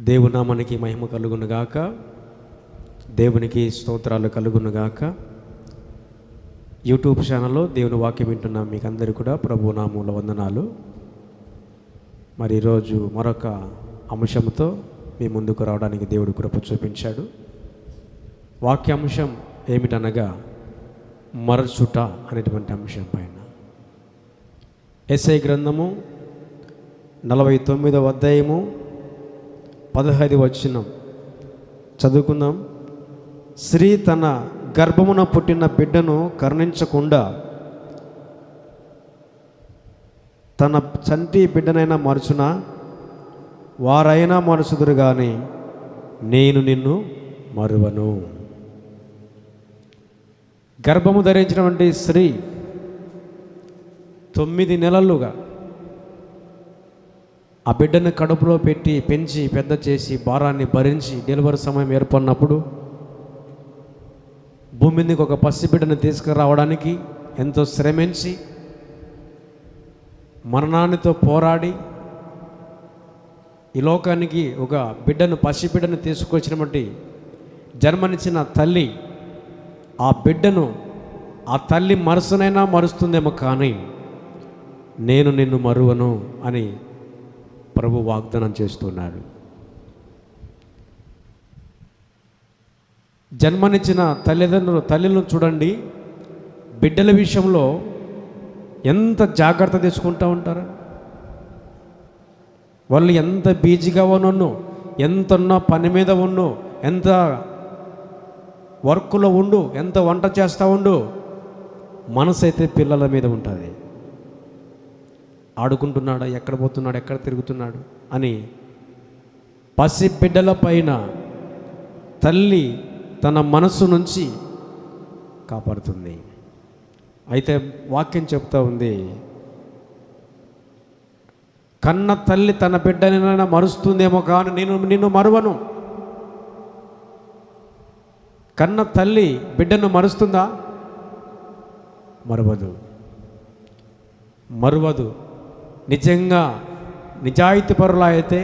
దేవునామానికి మహిమ కలుగునుగాక. దేవునికి స్తోత్రాలు కలుగునుగాక. యూట్యూబ్ ఛానల్లో దేవుని వాక్యం వింటున్న మీకు అందరికీ కూడా ప్రభు నామూల వందనాలు. మరి ఈరోజు మరొక అంశంతో మీ ముందుకు రావడానికి దేవుడు కృప చూపించాడు. వాక్యాంశం ఏమిటనగా మరచుట అనేటువంటి అంశం పైన. ఎస్ఐ గ్రంథము నలభై తొమ్మిదవ అధ్యాయము పదహైదు వచ్చినం చదువుకుందాం. స్త్రీ తన గర్భమున పుట్టిన బిడ్డను కరుణించకుండా తన చంటి బిడ్డనైనా మరుచున? వారైనా మరుచుదురు కానీ నేను నిన్ను మరువను. గర్భము ధరించినటువంటి స్త్రీ తొమ్మిది నెలలుగా ఆ బిడ్డను కడుపులో పెట్టి పెంచి పెద్ద చేసి భారాన్ని భరించి డెలివరీ సమయం ఏర్పడినప్పుడు భూమి మీదకి ఒక పసి బిడ్డను తీసుకురావడానికి ఎంతో శ్రమించి మరణానితో పోరాడి ఈ లోకానికి ఒక బిడ్డను పసి బిడ్డను తీసుకొచ్చినటువంటి జన్మనిచ్చిన తల్లి ఆ బిడ్డను ఆ తల్లి మరుసనైనా మరుస్తుందేమో కానీ నేను నిన్ను మరువను అని ప్రభు వాగ్దానం చేస్తున్నాడు. జన్మనిచ్చిన తల్లిదండ్రులు తల్లిని చూడండి బిడ్డల విషయంలో ఎంత జాగ్రత్త తీసుకుంటూ ఉంటారు? వాళ్ళు ఎంత బీజీగా ఉన్నో ఎంత ఉన్నా పని మీద ఉన్నో ఎంత వర్క్లో ఉండు ఎంత వంట చేస్తూ ఉండు మనసు అయితే పిల్లల మీద ఉంటుంది. ఆడుకుంటున్నాడా ఎక్కడ పోతున్నాడు ఎక్కడ తిరుగుతున్నాడు అని పసి బిడ్డల పైన తల్లి తన మనసు నుంచి కాపాడుతుంది. అయితే వాక్యం చెప్తా ఉంది కన్న తల్లి తన బిడ్డనైనా మరుస్తుందేమో కానీ నేను నిన్ను మరువను. కన్న తల్లి బిడ్డను మరుస్తుందా? మరవదు. మరువదు. నిజంగా నిజాయితీపరులా అయితే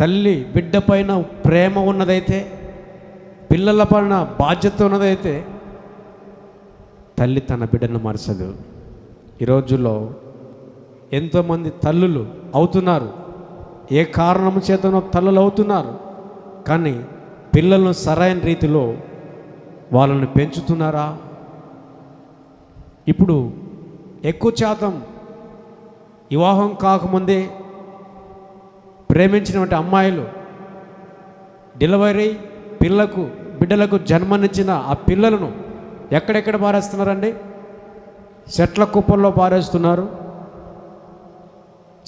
తల్లి బిడ్డ పైన ప్రేమ ఉన్నదైతే పిల్లల పైన బాధ్యత ఉన్నదైతే తల్లి తన బిడ్డను మరచదు. ఈ రోజుల్లో ఎంతోమంది తల్లులు అవుతున్నారు. ఏ కారణం చేతనో తల్లులు అవుతున్నారు. కానీ పిల్లలను సరైన రీతిలో వాళ్ళని పెంచుతున్నారా? ఇప్పుడు ఎక్కువ శాతం వివాహం కాకముందే ప్రేమించినటువంటి అమ్మాయిలు డెలివరీ పిల్లకు బిడ్డలకు జన్మనిచ్చిన ఆ పిల్లలను ఎక్కడెక్కడ పారేస్తున్నారండి? చెట్ల కుప్పల్లో పారేస్తున్నారు.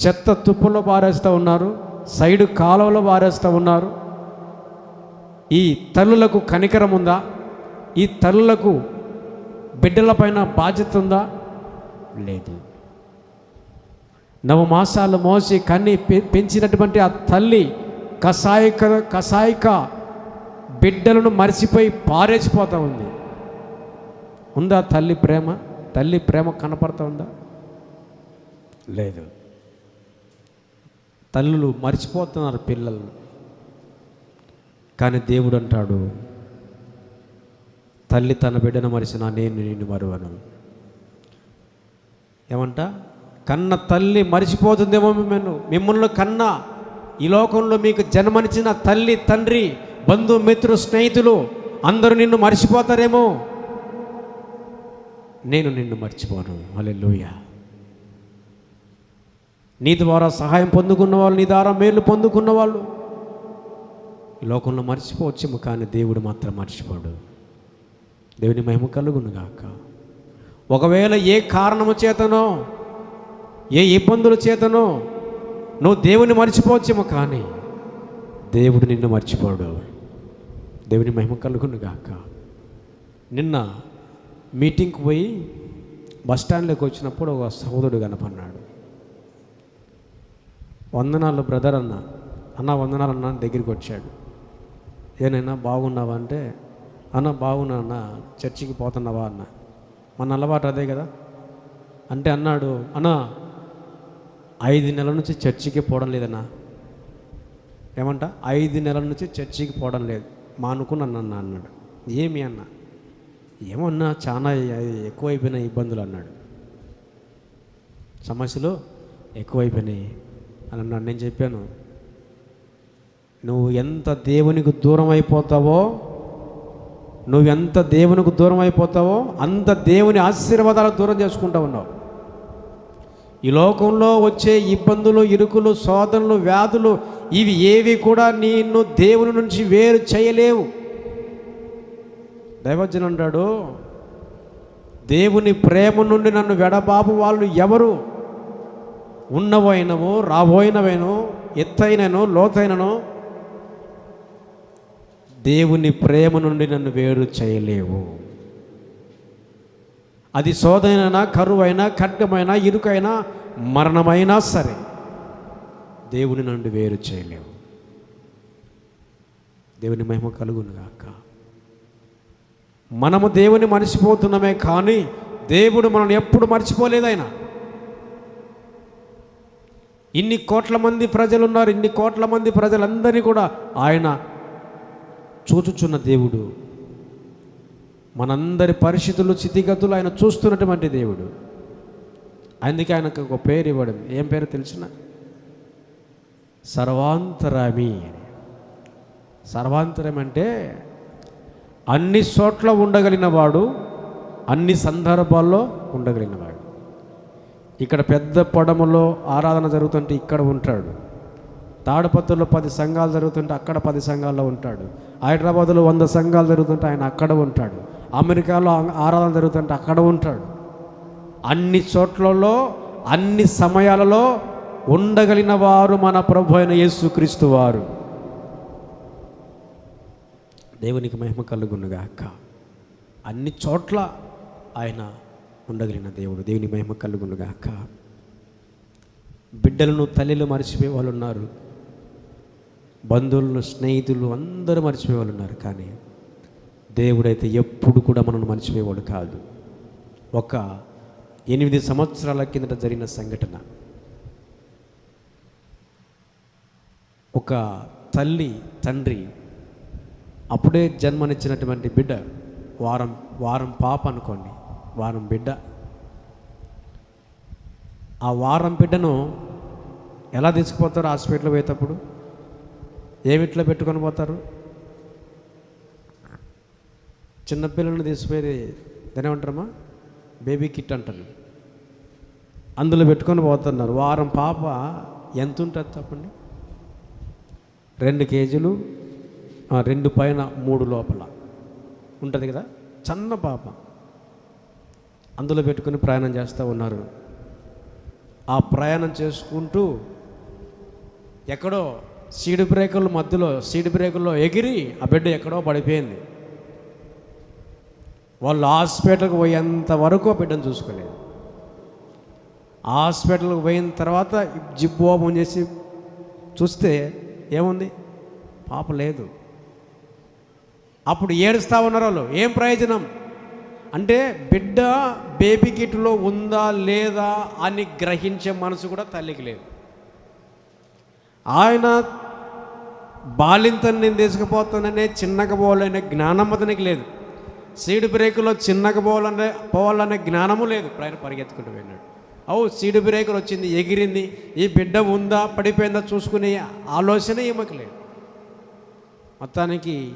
చెత్త తుప్పల్లో పారేస్తూ ఉన్నారు. సైడు కాలువలో పారేస్తూ ఉన్నారు. ఈ తల్లులకు కనికరం ఉందా? ఈ తల్లులకు బిడ్డలపైన బాధ్యత ఉందా? లేదు. నవమాసాలు మోసి కన్ని పె- పెంచినటువంటి ఆ తల్లి కసాయిక కసాయిక బిడ్డలను మరిచిపోయి పారేసిపోతూ ఉంది. ఉందా తల్లి ప్రేమ? తల్లి ప్రేమ కనపడతా ఉందా? లేదు. తల్లులు మర్చిపోతున్నారు పిల్లలు కానీ దేవుడు అంటాడు తల్లి తన బిడ్డను మరిచిన నేను నిన్ను మరువను. ఏమంటా? కన్న తల్లి మరిచిపోతుందేమో మిమ్మల్ని మిమ్మల్ని కన్న ఈ లోకంలో మీకు జన్మనిచ్చిన తల్లి తండ్రి బంధుమిత్రు స్నేహితులు అందరూ నిన్ను మర్చిపోతారేమో. నేను నిన్ను మర్చిపోను. అలెలుయ నీ ద్వారా సహాయం పొందుకున్న వాళ్ళు నీ ద్వారా మేలు పొందుకున్న వాళ్ళు ఈ లోకంలో మర్చిపోవచ్చేమో కానీ దేవుడు మాత్రం మర్చిపోడు. దేవుని మహిమ కలుగునుగాక. ఒకవేళ ఏ కారణము చేతనో ఏ ఇబ్బందుల చేతనో నువ్వు దేవుని మర్చిపోవచ్చేమో కానీ దేవుడు నిన్ను మర్చిపోడు. దేవుని మహిమ కలుగును గాక నిన్న మీటింగ్కి పోయి బస్ స్టాండ్లోకి వచ్చినప్పుడు ఒక సహోదరుడు కనపన్నాడు వందనాలు బ్రదర్ అన్న. అన్న వందనాలు అన్న దగ్గరికి వచ్చాడు. ఏనైనా బాగున్నావా? అంటే అన్న బాగున్నా అన్న. చర్చికి పోతున్నావా? అన్న. మన అలవాటు అదే కదా? అంటే అన్నాడు అన్న ఐదు నెలల నుంచి చర్చికి పోవడం లేదన్నా? ఏమంట? ఐదు నెలల నుంచి చర్చికి పోవడం లేదు. మానుకున్నాను అన్న అన్నాడు. ఏమి అన్న? ఏమన్నా చాలా ఎక్కువైపోయినాయి ఇబ్బందులు అన్నాడు. సమస్యలు ఎక్కువైపోయినాయి అని అన్నాడు. నేను చెప్పాను నువ్వు ఎంత దేవునికి దూరం అయిపోతావో నువ్వెంత దేవునికి దూరం అయిపోతావో అంత దేవుని ఆశీర్వాదాలకు దూరం చేసుకుంటా ఉన్నావు. ఈ లోకంలో వచ్చే ఇబ్బందులు ఇరుకులు శోధనలు వ్యాధులు ఇవి ఏవి కూడా నిన్ను దేవుని నుంచి వేరు చేయలేవు. దైవజన్ అంటాడు దేవుని ప్రేమ నుండి నన్ను వెడబాబు వాళ్ళు ఎవరు? ఉన్నవైనవు రాబోయినవేను ఎత్తైనను లోతైనను దేవుని ప్రేమ నుండి నన్ను వేరు చేయలేవు. అది శోధనైనా కరువైనా ఖడ్గమైనా ఇరుకైనా మరణమైనా సరే దేవుని నుండి వేరు చేయలేవు. దేవుని మహిమ కలుగునుగాక. మనము దేవుని మర్చిపోతున్నామే కానీ దేవుడు మనల్ని ఎప్పుడు మర్చిపోలేదు ఆయన ఇన్ని కోట్ల మంది ప్రజలు ఉన్నారు ఇన్ని కోట్ల మంది ప్రజలందరినీ కూడా ఆయన చూచుచున్న దేవుడు మనందరి పరిస్థితులు స్థితిగతులు ఆయన చూస్తున్నటువంటి దేవుడు. అందుకే ఆయనకు ఒక పేరు ఇవ్వడం. ఏం పేరు తెలిసిన? సర్వాంతరామి అని. సర్వాంతరం అంటే అన్ని చోట్ల ఉండగలిగిన వాడు అన్ని సందర్భాల్లో ఉండగలిగిన వాడు. ఇక్కడ పెద్ద పొడములో ఆరాధన జరుగుతుంటే ఇక్కడ ఉంటాడు. తాడుపత్రులో పది సంఘాలు జరుగుతుంటే అక్కడ పది సంఘాల్లో ఉంటాడు. హైదరాబాద్లో వంద సంఘాలు జరుగుతుంటే ఆయన అక్కడ ఉంటాడు. అమెరికాలో ఆ- ఆరాధన జరుగుతుంటే అక్కడ ఉంటాడు. అన్ని చోట్లలో అన్ని సమయాలలో ఉండగలిగిన వారు మన ప్రభు అయిన యేసుక్రీస్తు వారు. దేవునికి మహిమ కలుగునుగాక అన్ని చోట్ల ఆయన ఉండగలిగిన దేవుడు. దేవుని మహిమ కలుగునుగాక బిడ్డలను తల్లిలు మర్చిపోయే వాళ్ళు ఉన్నారు. బంధువులను స్నేహితులు అందరూ మర్చిపోయే వాళ్ళు ఉన్నారు. కానీ దేవుడైతే ఎప్పుడు కూడా మనల్ని మర్చిపోయేవాడు కాదు. ఒక ఎనిమిది సంవత్సరాల కిందట జరిగిన సంఘటన. ఒక తల్లి తండ్రి అప్పుడే జన్మనిచ్చినటువంటి బిడ్డ వారం వారం పాప అనుకోండి వారం బిడ్డ. ఆ వారం బిడ్డను ఎలా తీసుకుపోతారు హాస్పిటల్ పోయేటప్పుడు? ఏమిట్లో పెట్టుకొని పోతారు? చిన్నపిల్లలను తీసుకుపోయి దాని ఏమంటారమ్మా బేబీ కిట్ అంటారు. అందులో పెట్టుకొని పోతున్నారు. వారం పాప ఎంత ఉంటుంది చెప్పండి? రెండు కేజీలు రెండు పైన మూడు లోపల ఉంటుంది కదా? చిన్న పాప. అందులో పెట్టుకొని ప్రయాణం చేస్తూ ఉన్నారు. ఆ ప్రయాణం చేసుకుంటూ ఎక్కడో సీడ్ బ్రేకుల మధ్యలో సీడ్ బ్రేకుల్లో ఎగిరి ఆ బిడ్డ ఎక్కడో పడిపోయింది. వాళ్ళు హాస్పిటల్కి పోయేంత వరకు బిడ్డను చూసుకోలేదు. హాస్పిటల్కి పోయిన తర్వాత జిప్ ఓపెన్ చేసి చూస్తే ఏముంది? పాప లేదు. అప్పుడు ఏడుస్తా ఉన్నారు వాళ్ళు ఏం ప్రయోజనం? అంటే బిడ్డ బేబీ కిట్లో ఉందా లేదా అని గ్రహించే మనసు కూడా తల్లికి లేదు. ఆయన బాలింతను నేను తీసుకుపోతాననే చిన్నగా పోవాలనే జ్ఞానం అతనికి లేదు. సీడ్ బ్రేకులో చిన్నగా పోవాలనే పోవాలనే జ్ఞానము లేదు. ఆయన పరిగెత్తుకుంటూ వెళ్ళాడు అవు సీడ్ బ్రేకర్ వచ్చింది ఎగిరింది. ఈ బిడ్డ ఉందా పడిపోయిందా చూసుకునే ఆలోచన ఈమెకు లేదు. మొత్తానికి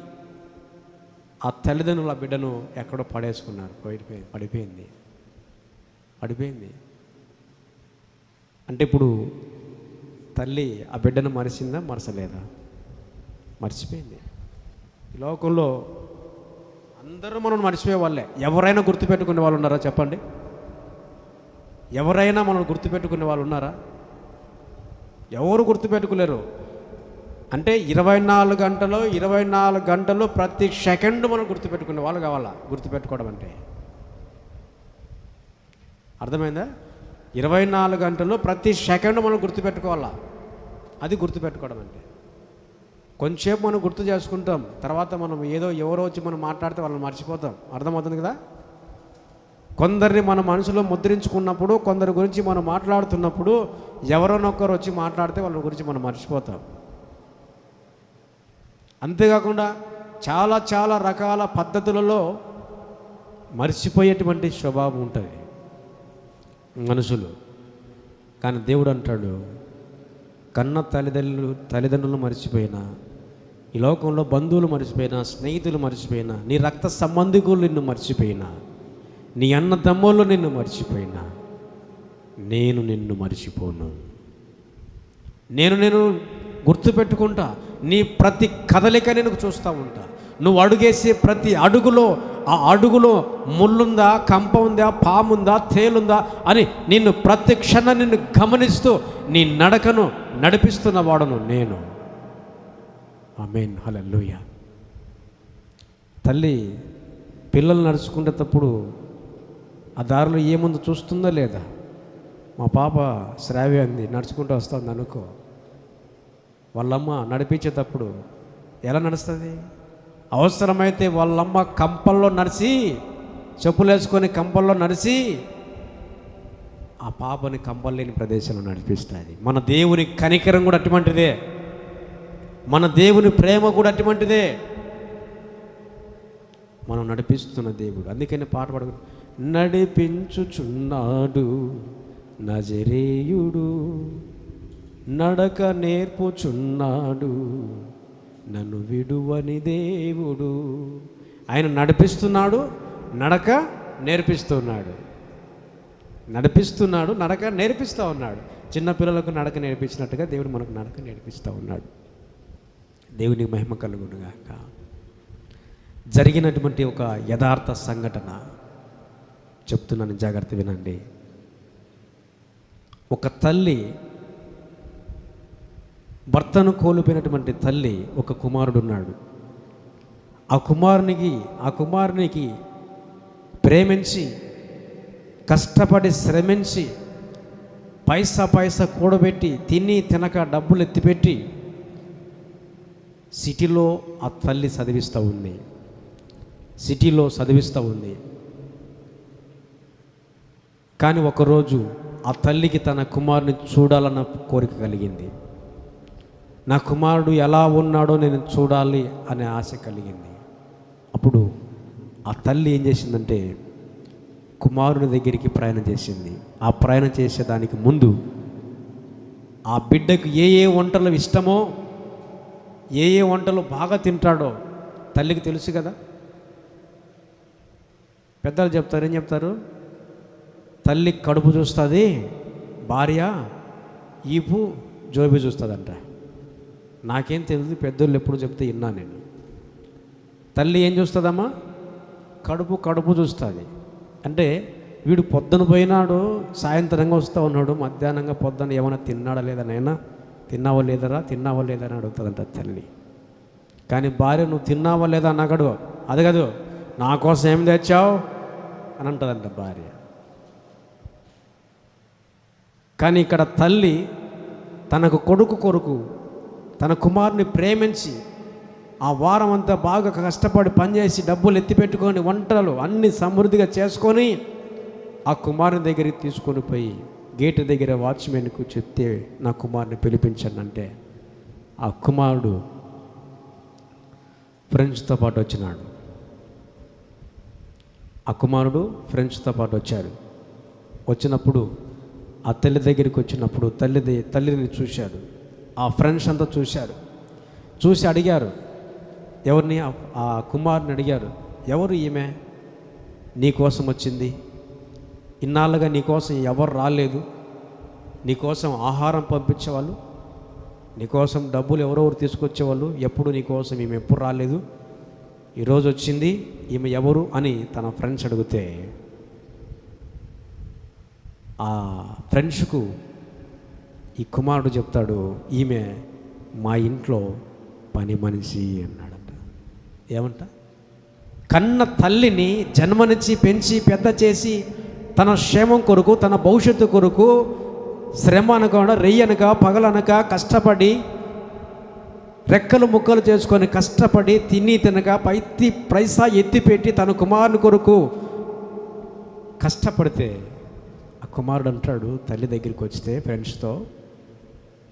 ఆ తల్లిదండ్రుల బిడ్డను ఎక్కడో పడేసుకున్నారు. పోయిపోయింది పడిపోయింది. పడిపోయింది. అంటే ఇప్పుడు తల్లి ఆ బిడ్డను మరిచిందా మరసలేదా మర్చిపోయింది. ఈ లోకంలో అందరూ మనం మర్చిపోయే వాళ్ళే ఎవరైనా గుర్తుపెట్టుకునే వాళ్ళు ఉన్నారా చెప్పండి? ఎవరైనా మనం గుర్తుపెట్టుకునే వాళ్ళు ఉన్నారా? ఎవరు గుర్తుపెట్టుకోలేరు? అంటే ఇరవై నాలుగు గంటలు ఇరవై నాలుగు గంటలు ప్రతి సెకండ్ మనం గుర్తుపెట్టుకునే వాళ్ళు కావాలా? గుర్తుపెట్టుకోవడం అంటే. అర్థమైందా? ఇరవై నాలుగు గంటలు ప్రతి సెకండ్ మనం గుర్తుపెట్టుకోవాలా? అది గుర్తుపెట్టుకోవడం అంటే. కొంచెంసేపు మనం గుర్తు చేసుకుంటాం. తర్వాత మనం ఏదో ఎవరో వచ్చి మనం మాట్లాడితే వాళ్ళని మర్చిపోతాం. అర్థమవుతుంది కదా? కొందరిని మన మనసులో ముద్రించుకున్నప్పుడు కొందరి గురించి మనం మాట్లాడుతున్నప్పుడు ఎవరోనొక్కరు వచ్చి మాట్లాడితే వాళ్ళ గురించి మనం మర్చిపోతాం. అంతేకాకుండా చాలా చాలా రకాల పద్ధతులలో మర్చిపోయేటువంటి స్వభావం ఉంటుంది మనుషులు. కానీ దేవుడు అంటాడు కన్న తల్లిదండ్రులు తల్లిదండ్రులు మర్చిపోయినా ఈ లోకంలో బంధువులు మర్చిపోయినా స్నేహితులు మర్చిపోయినా నీ రక్త సంబంధికులు నిన్ను మర్చిపోయినా నీ అన్న తమ్ముళ్ళు నిన్ను మర్చిపోయినా నేను నిన్ను మర్చిపోను. నేను నేను గుర్తుపెట్టుకుంటా నీ ప్రతి కదలిక నేను చూస్తూ ఉంటా. నువ్వు అడుగేసే ప్రతి అడుగులో ఆ అడుగులో ముళ్ళుందా కంప ఉందా పాముందా తేలుందా అని నిన్ను ప్రతి క్షణం నిన్ను గమనిస్తూ నీ నడకను నడిపిస్తున్న వాడను నేను. ఆమెన్ హల్లెలూయ తల్లి పిల్లలు నడుచుకునేటప్పుడు ఆ దారిలో ఏముందో చూస్తుందా లేదా? మా పాప శ్రావ్య అంది నడుచుకుంటూ వస్తుంది అనుకో. వాళ్ళమ్మ నడిపించేటప్పుడు ఎలా నడుస్తుంది? అవసరమైతే వాళ్ళమ్మ కంపల్లో నడిచి చెప్పులు వేసుకొని కంపల్లో నడిచి ఆ పాపని కంపల్లేని ప్రదేశంలో నడిపిస్తుంది. మన దేవుని కనికరం కూడా అటువంటిదే. మన దేవుని ప్రేమ కూడా అటువంటిదే. మనం నడిపిస్తున్న దేవుడు. అందుకని పాట పాడు. నడిపించుచున్నాడు నజరేయుడు నడక నేర్పుచున్నాడు నన్ను విడువని దేవుడు. ఆయన నడిపిస్తున్నాడు నడక నేర్పిస్తున్నాడు. నడిపిస్తున్నాడు నడక నేర్పిస్తూ ఉన్నాడు. చిన్నపిల్లలకు నడక నేర్పించినట్టుగా దేవుడు మనకు నడక నేర్పిస్తూ ఉన్నాడు. దేవునికి మహిమ కలుగునుగాక. జరిగినటువంటి ఒక యథార్థ సంఘటన చెప్తున్నాను జాగ్రత్త వినండి. ఒక తల్లి భర్తను కోల్పోయినటువంటి తల్లి ఒక కుమారుడు ఉన్నాడు ఆ కుమారునికి ఆ కుమారునికి ప్రేమించి కష్టపడి శ్రమించి పైసా పైసా కూడబెట్టి తిని తినక డబ్బులు ఎత్తిపెట్టి సిటీలో ఆ తల్లి చదివిస్తూ ఉంది. సిటీలో చదివిస్తూ ఉంది. కానీ ఒకరోజు ఆ తల్లికి తన కుమారుని చూడాలన్న కోరిక కలిగింది. నా కుమారుడు ఎలా ఉన్నాడో నేను చూడాలి అనే ఆశ కలిగింది. అప్పుడు ఆ తల్లి ఏం చేసిందంటే కుమారుని దగ్గరికి ప్రయాణం చేసింది. ఆ ప్రయాణం చేసేదానికి ముందు ఆ బిడ్డకు ఏ ఏ వంటలు ఇష్టమో ఏ ఏ వంటలు బాగా తింటాడో తల్లికి తెలుసు కదా? పెద్దలు చెప్తారు ఏం చెప్తారు? తల్లి కడుపు చూస్తుంది భార్య ఈపు జోబి చూస్తుందంట. నాకేం తెలియదు పెద్దోళ్ళు ఎప్పుడు చెప్తే విన్నా నేను. తల్లి ఏం చూస్తుందమ్మా? కడుపు కడుపు చూస్తుంది. అంటే వీడు పొద్దున పోయినాడు సాయంత్రంగా వస్తూ ఉన్నాడు మధ్యాహ్నంగా పొద్దున ఏమైనా తిన్నాడా లేదా నైనా తిన్నావా లేదరా? తిన్నావా లేదా అని అడుగుతుందంట తల్లి. కానీ భార్య నువ్వు తిన్నావా లేదా? అన్నగడు అది కాదు నా కోసం ఏం తెచ్చావు? అని అంటదంట భార్య. కానీ ఇక్కడ తల్లి తనకు కొడుకు కొరకు తన కుమారుని ప్రేమించి ఆ వారం అంతా బాగా కష్టపడి పనిచేసి డబ్బులు ఎత్తిపెట్టుకొని వంటలు అన్ని సమృద్ధిగా చేసుకొని ఆ కుమారుని దగ్గరికి తీసుకొని పోయి గేటు దగ్గర వాచ్మెన్కు చెప్తే నా కుమారుని పిలిపించండి అంటే ఆ కుమారుడు ఫ్రెండ్స్తో పాటు వచ్చినాడు. ఆ కుమారుడు ఫ్రెండ్స్తో పాటు వచ్చారు. వచ్చినప్పుడు ఆ తల్లి దగ్గరికి వచ్చినప్పుడు తల్లి తల్లిని చూశాడు. ఆ ఫ్రెండ్స్ అంతా చూశారు. చూసి అడిగారు ఎవరిని? ఆ- కుమారుని అడిగారు ఎవరు ఈమె? నీకోసం వచ్చింది? ఇన్నాళ్ళుగా నీకోసం ఎవరు రాలేదు. నీకోసం ఆహారం పంపించేవాళ్ళు. నీకోసం డబ్బులు ఎవరెవరు తీసుకొచ్చేవాళ్ళు. ఎప్పుడు నీకోసం ఈమె ఎప్పుడు రాలేదు. ఈరోజు వచ్చింది ఈమె ఎవరు అని తన ఫ్రెండ్స్ అడిగితే ఆ ఫ్రెండ్స్కు ఈ కుమారుడు చెప్తాడు ఈమె మా ఇంట్లో పని మనిషి అన్నాడంట. ఏమంట? కన్న తల్లిని జన్మనిచ్చి పెంచి పెద్ద చేసి తన క్షేమం కొరకు తన భవిష్యత్తు కొరకు శ్రమ అనకుండా రెయ్యనక పగలనక కష్టపడి రెక్కలు ముక్కలు చేసుకొని కష్టపడి తిని తినక పైతి పైసా ఎత్తిపెట్టి తన కుమారుని కొరకు కష్టపడితే ఆ కుమారుడు అంటాడు తల్లి దగ్గరికి వచ్చితే ఫ్రెండ్స్తో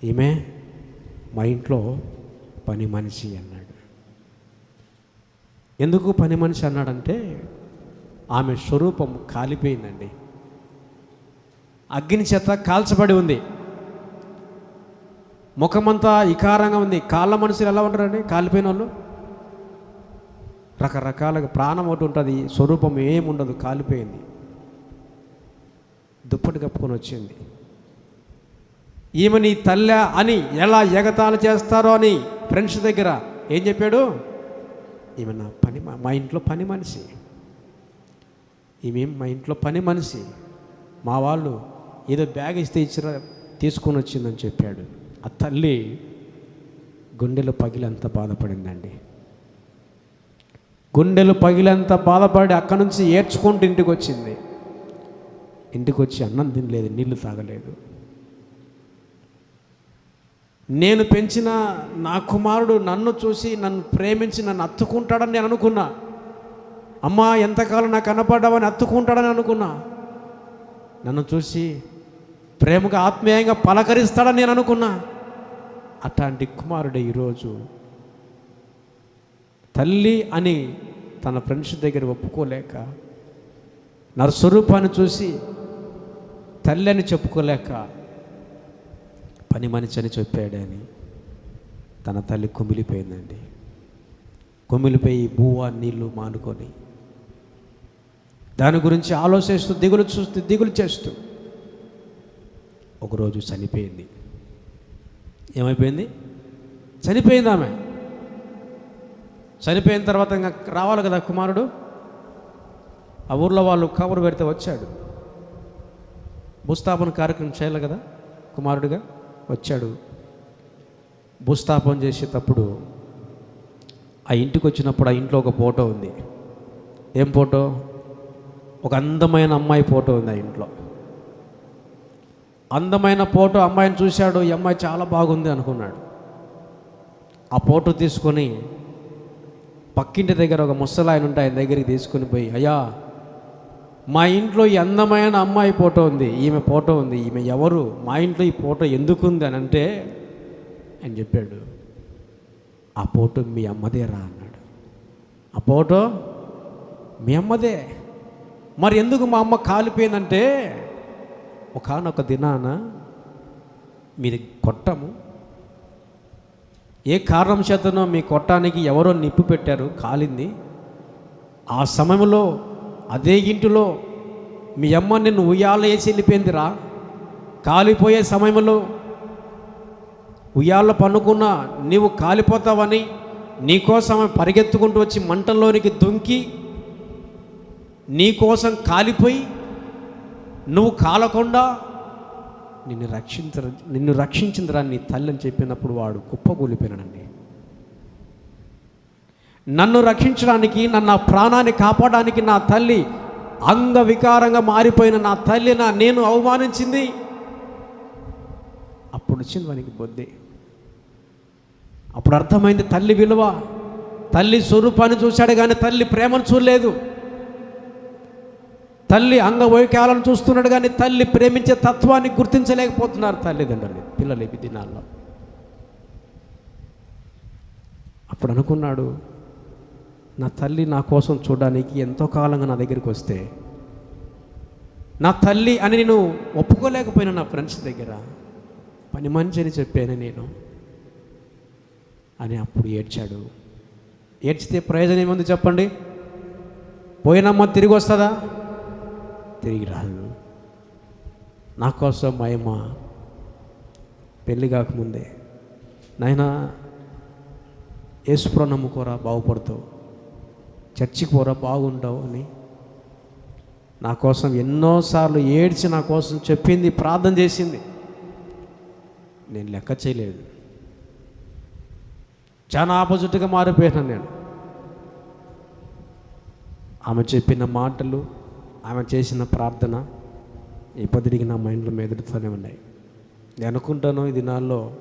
ఈమె మా ఇంట్లో పని మనిషి అన్నాడు. ఎందుకు పని మనిషి అన్నాడంటే ఆమె స్వరూపం కాలిపోయిందండి. అగ్ని చేత కాల్చబడి ఉంది. ముఖమంతా ఇకారంగా ఉంది. కాళ్ళ మనుషులు ఎలా ఉంటారండి? కాలిపోయిన వాళ్ళు రకరకాలుగా ప్రాణం ఒకటి ఉంటుంది. స్వరూపం ఏముండదు. కాలిపోయింది. దుప్పటి కప్పుకొని వచ్చింది. ఈమె నీ తల్లె అని ఎలా ఎగతాళి చేస్తారో అని ఫ్రెండ్స్ దగ్గర ఏం చెప్పాడు? ఈమె నా పని మ- మా ఇంట్లో పని మనిషి. ఈమె మా ఇంట్లో పని మనిషి. మా వాళ్ళు ఏదో బ్యాగ్ ఇస్తే ఇచ్చిన తీసుకొని వచ్చిందని చెప్పాడు. ఆ తల్లి గుండెలు పగిలంత బాధపడిందండి. గుండెలు పగిలంత బాధపడి అక్కడి నుంచి ఏడ్చుకుంటూ ఇంటికి వచ్చింది. ఇంటికి వచ్చి అన్నం తినలేదు నీళ్ళు తాగలేదు. నేను పెంచిన నా కుమారుడు నన్ను చూసి నన్ను ప్రేమించి నన్ను అత్తుకుంటాడని నేను అనుకున్నా. అమ్మా ఎంతకాలం నాకు కనపడ్డావని అత్తుకుంటాడని అనుకున్నా. నన్ను చూసి ప్రేమగా ఆత్మీయంగా పలకరిస్తాడని నేను అనుకున్నా. అట్లాంటి కుమారుడే ఈరోజు తల్లి అని తన ఫ్రెండ్స్ దగ్గర ఒప్పుకోలేక నా స్వరూపాన్ని చూసి తల్లి అని చెప్పుకోలేక పని మనిషి అని చెప్పాడని తన తల్లి కుమిలిపోయిందండి. కుమిలిపోయి భూవా నీళ్ళు మానుకొని దాని గురించి ఆలోచిస్తూ దిగులు చూస్తూ దిగులు చేస్తూ. ఒకరోజు చనిపోయింది. ఏమైపోయింది? చనిపోయింది ఆమె. చనిపోయిన తర్వాత ఇంకా రావాలి కదా కుమారుడు? ఆ ఊర్లో వాళ్ళు కబురు పెడితే వచ్చాడు. భూస్థాపన కార్యక్రమం చేయాలి కదా కుమారుడిగా? వచ్చాడు. భూస్థాపన చేసేటప్పుడు ఆ ఇంటికి వచ్చినప్పుడు ఆ ఇంట్లో ఒక ఫోటో ఉంది. ఏం ఫోటో? ఒక అందమైన అమ్మాయి ఫోటో ఉంది ఆ ఇంట్లో. అందమైన ఫోటో అమ్మాయిని చూశాడు ఈ అమ్మాయి చాలా బాగుంది అనుకున్నాడు. ఆ ఫోటో తీసుకొని పక్కింటి దగ్గర ఒక ముసలాయన ఉంటే ఆయన దగ్గరికి తీసుకొని పోయి అయ్యా మా ఇంట్లో ఈ అందమైన అమ్మాయి ఫోటో ఉంది ఈమె ఫోటో ఉంది ఈమె ఎవరు మా ఇంట్లో ఈ ఫోటో ఎందుకు ఉంది? అని అంటే అని చెప్పాడు ఆ ఫోటో మీ అమ్మదే రా అన్నాడు. ఆ ఫోటో మీ అమ్మదే మరి ఎందుకు మా అమ్మ కాలిపోయిందంటే ఒకనొక దినాన మీది కొట్టము. ఏ కారణం చేతనో మీ కొట్టానికి ఎవరో నిప్పు పెట్టారు కాలింది. ఆ సమయంలో అదే ఇంటిలో మీ అమ్మ నిన్ను ఉయ్యాల వేసి వెళ్ళిపోయిందిరా. కాలిపోయే సమయంలో ఉయ్యాల పన్నుకున్న నీవు కాలిపోతావని నీకోసం పరిగెత్తుకుంటూ వచ్చి మంటల్లోనికి దుంకి నీకోసం కాలిపోయి నువ్వు కాలకుండా నిన్ను రక్షించర నిన్ను రక్షించిందిరా నీ తల్లి అని చెప్పినప్పుడు వాడు కుప్పకూలిపోయినాడండి. నన్ను రక్షించడానికి నన్ను నా ప్రాణాన్ని కాపాడడానికి నా తల్లి అంగవికారంగా మారిపోయిన నా తల్లి నా నేను అవమానించింది. అప్పుడు వచ్చింది వానికి బొద్దే అప్పుడు అర్థమైంది తల్లి విలువ. తల్లి స్వరూపాన్ని చూశాడు కానీ తల్లి ప్రేమను చూడలేదు. తల్లి అంగవైక్యాలను చూస్తున్నాడు కానీ తల్లి ప్రేమించే తత్వాన్ని గుర్తించలేకపోతున్నారు తల్లిదండ్రులు. పిల్లలు ఈ దినాల్లో అప్పుడు అనుకున్నాడు నా తల్లి నా కోసం చూడడానికి ఎంతో కాలంగా నా దగ్గరికి వస్తే నా తల్లి అని నేను ఒప్పుకోలేకపోయినా నా ఫ్రెండ్స్ దగ్గర. పని మంచి అని చెప్పాను నేను అని అప్పుడు ఏడ్చాడు. ఏడ్చితే ప్రయోజనం ఏముంది చెప్పండి? పోయినమ్మ తిరిగి వస్తుందా? తిరిగి రాదు. నా కోసం మాయమ్మ పెళ్ళి కాకముందే. నాయనా యేసుప్రో నమ్ముకోరా బాగుపడతావు. చర్చికి పోరా బాగుంటావు అని. నా కోసం ఎన్నోసార్లు ఏడ్చి నా కోసం చెప్పింది ప్రార్థన చేసింది. నేను లెక్క చేయలేదు. చాలా ఆపోజిట్గా మారిపోయాను నేను. ఆమె చెప్పిన మాటలు ఆమె చేసిన ప్రార్థన ఇప్పటికి నా మైండ్లో మెదులుతూనే ఉన్నాయి. నేను అనుకుంటాను ఈ దినాల్లో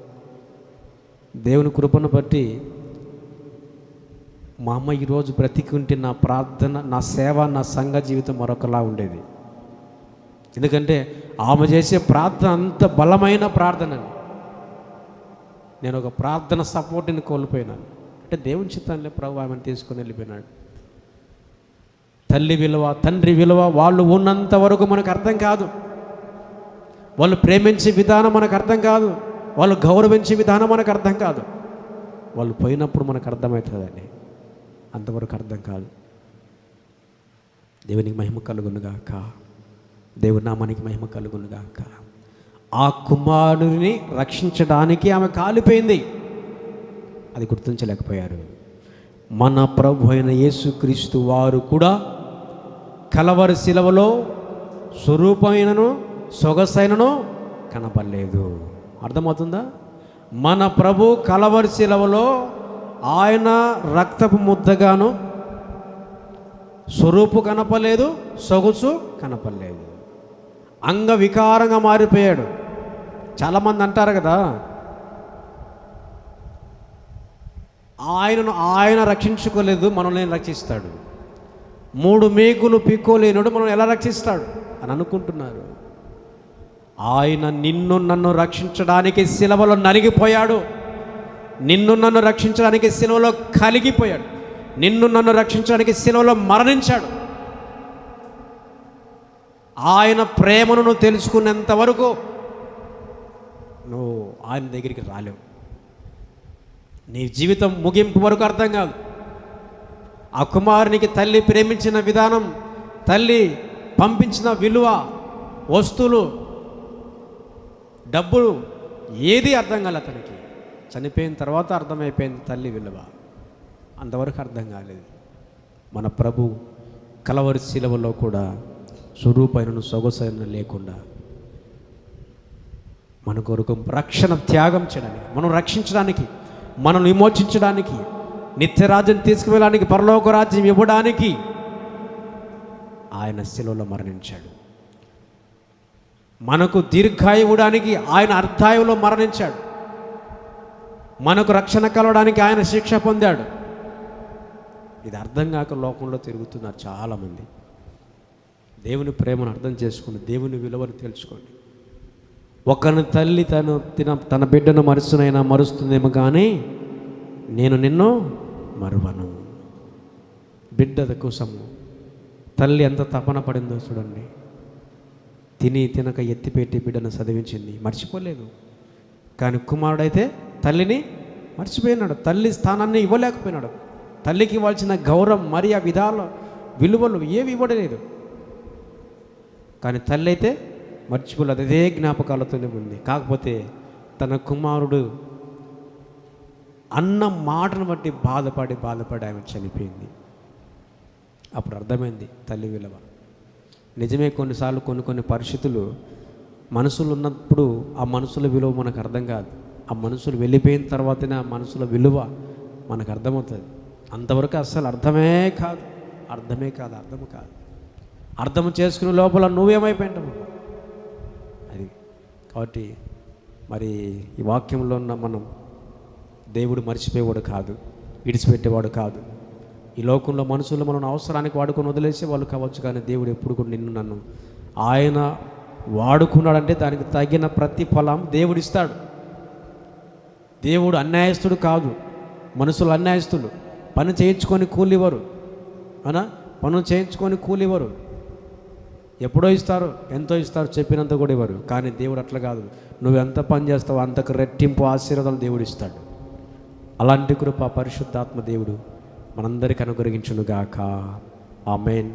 దేవుని కృపను బట్టి మా అమ్మ ఈరోజు బ్రతికి ఉంటే నా ప్రార్థన నా సేవ నా సంఘ జీవితం మరొకలా ఉండేది. ఎందుకంటే ఆమె చేసే ప్రార్థన అంత బలమైన ప్రార్థన నేను ఒక ప్రార్థన సపోర్ట్ని కోల్పోయినాను. అంటే దేవుని చిత్తాన్ని ప్రభు ఆమెను తీసుకొని వెళ్ళిపోయినాడు. తల్లి విలువ తండ్రి విలువ వాళ్ళు ఉన్నంత వరకు మనకు అర్థం కాదు. వాళ్ళు ప్రేమించే విధానం మనకు అర్థం కాదు. వాళ్ళు గౌరవించే విధానం మనకు అర్థం కాదు. వాళ్ళు పోయినప్పుడు మనకు అర్థమవుతుందండి. అంతవరకు అర్థం కాదు. దేవునికి మహిమ కలుగునుగాక. దేవుని నామానికి మహిమ కలుగునుగాక. ఆ కుమారుని రక్షించడానికి ఆమె కాలిపోయింది. అది గుర్తించలేకపోయారు. మన ప్రభు అయిన యేసుక్రీస్తు వారు కూడా కలవరి శిలవలో స్వరూపమైనను సొగసైనను కనపడలేదు. అర్థమవుతుందా? మన ప్రభు కలవరి శిలవలో ఆయన రక్తపు ముద్దగాను స్వరూపు కనపలేదు సొగసు కనపడలేదు. అంగవికారంగా మారిపోయాడు. చాలామంది అంటారు కదా ఆయనను ఆయన రక్షించుకోలేదు మనల్ని రక్షిస్తాడు. మూడు మేకులు పీక్కోలేనుడు మనం ఎలా రక్షిస్తాడు? అని అనుకుంటున్నారు. ఆయన నిన్ను నన్ను రక్షించడానికి శిలవలో నలిగిపోయాడు. నిన్ను నన్ను రక్షించడానికి శిలువలో కలిగిపోయాడు. నిన్ను నన్ను రక్షించడానికి శిలువలో మరణించాడు. ఆయన ప్రేమను నువ్వు తెలుసుకునేంత వరకు నువ్వు ఆయన దగ్గరికి రాలేవు. నీ జీవితం ముగింపు వరకు అర్థం కాదు. ఆ కుమారునికి తల్లి ప్రేమించిన విధానం తల్లి పంపించిన విలువ వస్తువులు డబ్బులు ఏది అర్థం కాలేదు అతనికి. చనిపోయిన తర్వాత అర్థమైపోయింది తల్లి విలువ. అంతవరకు అర్థం కాలేదు. మన ప్రభు కలవరి శిలవలో కూడా స్వరూపైనను సొగసైన లేకుండా మన కొరకు రక్షణ త్యాగం చేయడానికి మనం రక్షించడానికి మనం విమోచించడానికి నిత్యరాజ్యం తీసుకువెళ్ళడానికి పరలోక రాజ్యం ఇవ్వడానికి ఆయన శిలువలో మరణించాడు. మనకు దీర్ఘాయువుడానికి ఆయన అర్ధాయువులో మరణించాడు. మనకు రక్షణ కలవడానికి ఆయన శిక్ష పొందాడు. ఇది అర్థం కాక లోకంలో తిరుగుతున్నారు చాలామంది. దేవుని ప్రేమను అర్థం చేసుకోండి దేవుని విలువను తెలుసుకోండి ఒకరిని తల్లి తను తిన తన బిడ్డను మరుస్తునైనా మరుస్తుందేమో కానీ నేను నిన్ను మరువను. బిడ్డ కోసము తల్లి ఎంత తపన పడిందో చూడండి. తిని తినక ఎత్తిపెట్టి బిడ్డను చదివించింది. మర్చిపోలేదు. కానీ కుమారుడైతే తల్లిని మర్చిపోయినాడు. తల్లి స్థానాన్ని ఇవ్వలేకపోయినాడు. తల్లికి ఇవ్వాల్సిన గౌరవం మరి విధాల విలువలు ఏవి ఇవ్వడలేదు కానీ తల్లి అయితే మర్చిపోలేదు. అదే జ్ఞాపకాలతోనే ఉంది. కాకపోతే తన కుమారుడు అన్న మాటను బట్టి బాధపడి బాధపడి ఆమె చనిపోయింది. అప్పుడు అర్థమైంది తల్లి విలువ. నిజమే కొన్నిసార్లు కొన్ని కొన్ని పరిస్థితులు మనసులు ఉన్నప్పుడు ఆ మనసుల విలువ మనకు అర్థం కాదు. ఆ మనసులు వెళ్ళిపోయిన తర్వాతనే ఆ మనసుల విలువ మనకు అర్థమవుతుంది. అంతవరకు అస్సలు అర్థమే కాదు. అర్థమే కాదు అర్థం కాదు. అర్థం చేసుకునే లోపల నువ్వేమైపోయింటావు? అది. కాబట్టి మరి ఈ వాక్యంలో ఉన్న మనం దేవుడు మర్చిపోయేవాడు కాదు విడిచిపెట్టేవాడు కాదు. ఈ లోకంలో మనుషులు మనం అవసరానికి వాడుకొని వదిలేసే వాళ్ళు కావచ్చు కానీ దేవుడు ఎప్పుడు కూడా నిన్ను నన్ను ఆయన వాడుకున్నాడంటే దానికి తగిన ప్రతిఫలం దేవుడు దేవుడిస్తాడు దేవుడు అన్యాయస్తుడు కాదు మనుషులు అన్యాయస్తులు. పని చేయించుకొని కూలివ్వరు. అనా పనులు చేయించుకొని కూలివ్వరు. ఎప్పుడో ఇస్తారు ఎంతో ఇస్తారు చెప్పినంత కూడా ఇవ్వరు. కానీ దేవుడు అట్లా కాదు. నువ్వు ఎంత పని చేస్తావో అంతకు రెట్టింపు ఆశీర్వాదాలు దేవుడు ఇస్తాడు. అలాంటి కృప పరిశుద్ధాత్మ దేవుడు మనందరికి అనుగ్రహించునుగాక. ఆమెన్.